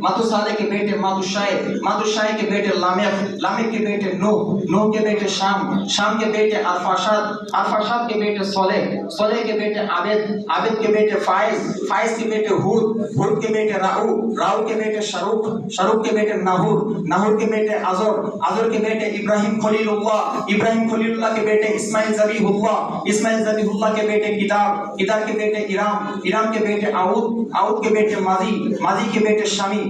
ماتو سالے کے بیٹے ماتو شائے ماتو شائے کے بیٹے لامق لامق کے بیٹے نو نو کے بیٹے شام شام کے بیٹے عرفاشاد عرفاشاد کے بیٹے صالح سولے کے بیٹے عابد عابد کے بیٹے فائز فائز کے بیٹے ہود ہود کے بیٹے راہو راہو کے بیٹے شروک شروک کے بیٹے نہور نہور کے بیٹے عزور عزور کے بیٹے ابراہیم خلیل اللہ ابراہیم خلیل اللہ کے بیٹے اسماعیل ذبیح اللہ اسماعیل ذبیح اللہ کے بیٹے کتاب کتاب کے بیٹے ارام ارام کے بیٹے آؤد آؤد کے بیٹے ماضی ماضی کے بیٹے شامی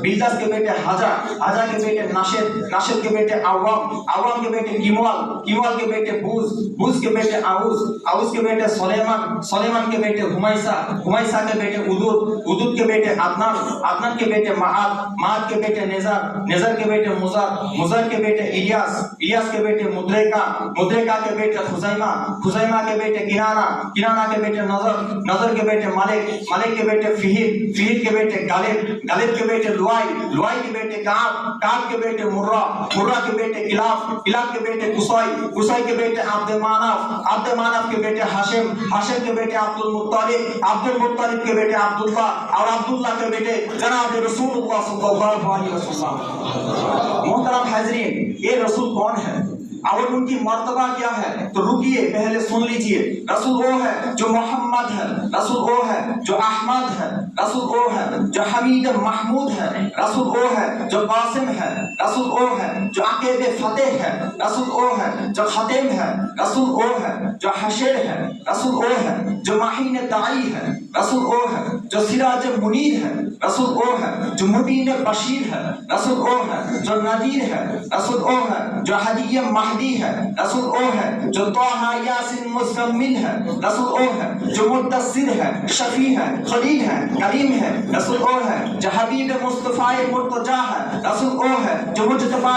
بلداس کے بیٹے حجا حجا کے بیٹے ناشد ناشد کے بیٹے عوام عوام کے بیٹے کیموال کیموال کے بیٹے بوز بوز کے بیٹے آوز آوز کے بیٹے سلیمان سلیمان کے بیٹے ہمائسہ ہمائسہ کے بیٹے ادود ادود کے بیٹے آدنان آدنان کے بیٹے مہاد مہاد کے بیٹے نیزار نیزار کے بیٹے مزار مزار کے بیٹے ایلیاس ایلیاس کے بیٹے مدریکا مدریکا کے بیٹے خزائمہ خزائمہ کے بیٹے کنانا کنانا کے بیٹے نظر نظر کے بیٹے مالک مالک کے بیٹے فہید فہید کے بیٹے غالب غالب کے بیٹے لوائی لوائی کے بیٹے کعب کعب کے بیٹے مرہ مرہ کے بیٹے کلاف کلاف کے بیٹے قصائی قصائی کے بیٹے عبد مانف عبد مانف کے بیٹے ہاشم ہاشم کے بیٹے عبد المطالب عبد المطالب کے بیٹے عبد اللہ اور عبد اللہ کے بیٹے جناب رسول اللہ صلی اللہ علیہ وسلم محترم حاضرین یہ رسول کون ہے اور ان کی مرتبہ کیا ہے تو رکیے پہلے سن لیجیے رسول وہ ہے جو محمد ہے رسول وہ ہے جو احمد ہے رسول وہ جو حمید محمود ہے رسول او ہے جو باسم ہے رسول او ہے جو عقید فتح ہے رسول او ہے جو ختم ہے رسول او ہے جو حشر ہے رسول او ہے جو ماہین دائی ہے رسول او ہے جو سراج منیر ہے رسول او ہے جو مبین بشیر ہے رسول او ہے جو ندیر ہے رسول او ہے جو حدی مہدی ہے رسول او ہے جو طه یاسین مزمل ہے رسول او ہے جو مدثر ہے شفی ہے خلیل ہے کریم ہے رسول او وہ ہے جو حبیب مصطفیٰ مرتجا ہے رسول وہ ہے جو مجتبہ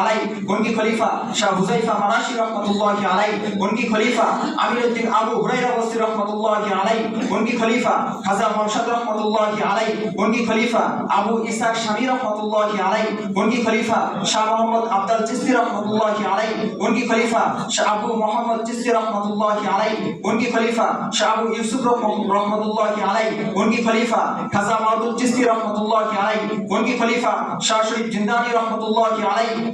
আলাই গঙ্গি খলিফা শাহ হুজাইফা মারাশি রহমতুল্লাহ আলাই গঙ্গি খলিফা আমিরুদ্দিন আবু হুরাইরা বস্তি রহমতুল্লাহ আলাই গঙ্গি খলিফা হাজা মরশাদ রহমতুল্লাহ আলাই গঙ্গি খলিফা আবু ইসাক শামী রহমতুল্লাহ আলাই গঙ্গি খলিফা শাহ মোহাম্মদ আব্দাল চিস্তি রহমতুল্লাহ আলাই গঙ্গি খলিফা শাহ আবু মোহাম্মদ চিস্তি রহমতুল্লাহ আলাই গঙ্গি খলিফা শাহ আবু ইউসুফ রহমতুল্লাহ আলাই গঙ্গি খলিফা খাজা মাহদুল চিস্তি রহমতুল্লাহ আলাই গঙ্গি খলিফা শাহ শরীফ জিন্দানি রহমত রহমতুল্লাহ আলাই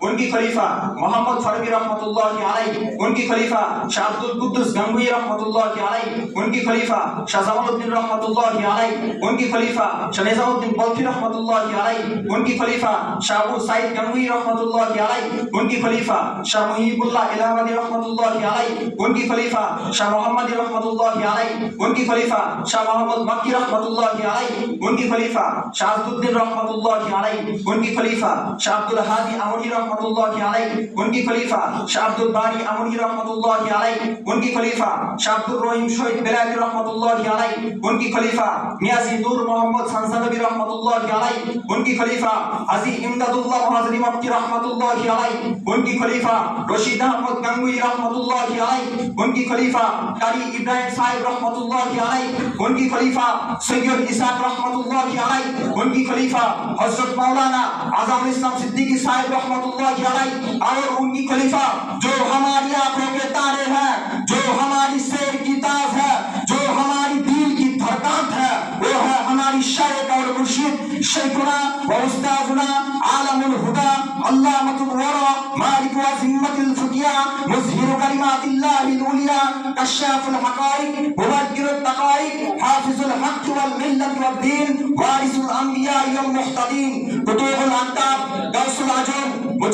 ان کی خلیفہ محمد فروی رحمۃ اللہ علیہ ان کی خلیفہ شاہ القدس گنگوئی رحمۃ اللہ علیہ ان کی خلیفہ شاہ ضم الدین رحمۃ اللہ علیہ ان کی خلیفہ شاہ الدین بلفی رحمۃ اللہ علیہ ان کی خلیفہ شاہ سعید گنگوئی رحمۃ اللہ علیہ ان کی خلیفہ شاہ محیب اللہ الہ آبادی رحمۃ اللہ علیہ ان کی خلیفہ شاہ محمد رحمۃ اللہ علیہ ان کی خلیفہ شاہ محمد مکی رحمۃ اللہ علیہ ان کی خلیفہ شاہ الدین رحمۃ اللہ علیہ ان کی خلیفہ شاہ عبد الحادی আমরি রহমতুল্লাহি আলাইহি গন্ডি খলিফা শাহ আব্দুল বারি আমরি রহমতুল্লাহি আলাইহি গন্ডি খলিফা শাহ আব্দুর রহিম শহীদ বেলাতি রহমতুল্লাহি আলাইহি গন্ডি খলিফা নিয়াজি নূর মোহাম্মদ সানসাদবি রহমতুল্লাহি আলাইহি গন্ডি খলিফা হাজী ইমদাদুল্লাহ হাজরি মক্কি রহমতুল্লাহি আলাইহি গন্ডি খলিফা রশিদ আহমদ গাঙ্গুই রহমতুল্লাহি আলাইহি গন্ডি খলিফা কারি ইব্রাহিম সাহেব রহমতুল্লাহি আলাইহি গন্ডি খলিফা সৈয়দ ইসাক রহমতুল্লাহি আলাইহি গন্ডি খলিফা হযরত মাওলানা আজামুল ইসলাম সিদ্দিকী সাহেব رحمت اللہ علیہ، اور انی خلیفہ جو ہماری آنکھوں کے تارے ہیں، جو ہماری سیر کی تاز ہے، جو ہماری دین کی دھرکان ہے، وہ ہے ہماری شیخ اور مرشد شیخنا و استاذنا عالم الہدا علامت الورا مالک و ذمت الفقیہ، مظہر کلمات اللہ العلیہ، کشاف الحقائق مبجر التقائق حافظ الحق والملت والدین، وارث الانبیاء والمحتدین قطوع الانتاب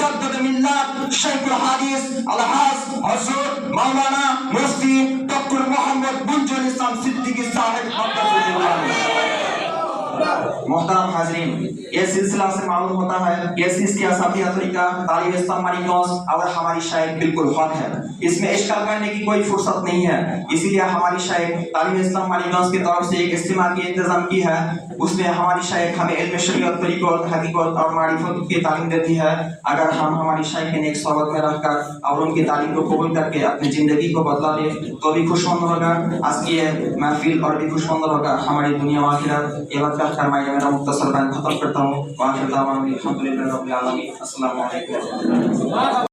মুসাদ্দাদ মিল্লাত শাইখুল হাদিস আলহাজ হযরত মাওলানা মুফতি ডক্টর মোহাম্মদ বুলজুল ইসলাম সিদ্দিকী সাহেব محترم حاضرین، یہ سلسلہ سے معلوم ہوتا ہے یہ سیس کے اساتذہ طریقہ طالب اسلامی نوز اور ہماری شاعر بالکل حق ہے اس میں اشکال کرنے کی کوئی فرصت نہیں ہے۔ اسی لیے ہماری شاعر طالب اسلام مالی نوز کی طرف سے ایک استماع کی انتظام کی ہے۔ اس میں ہماری شاعر ہمیں علم شریعت طریقت حقیقت اور معرفت کی تعلیم دیتی ہے۔ اگر ہم ہماری شاعر کے نیک صحبت میں رہ کر اور ان کی تعلیم کو قبول کر کے اپنی زندگی کو بدلا لیں تو بھی خوش مند ہوگا۔ آج کی محفل اور بھی خوش مند ہوگا ہماری دنیا واخرہ آخرت۔ یہ وقت فرمائے میرا مختصر میں ختم کرتا ہوں۔ الحمد للہ السلام علیکم۔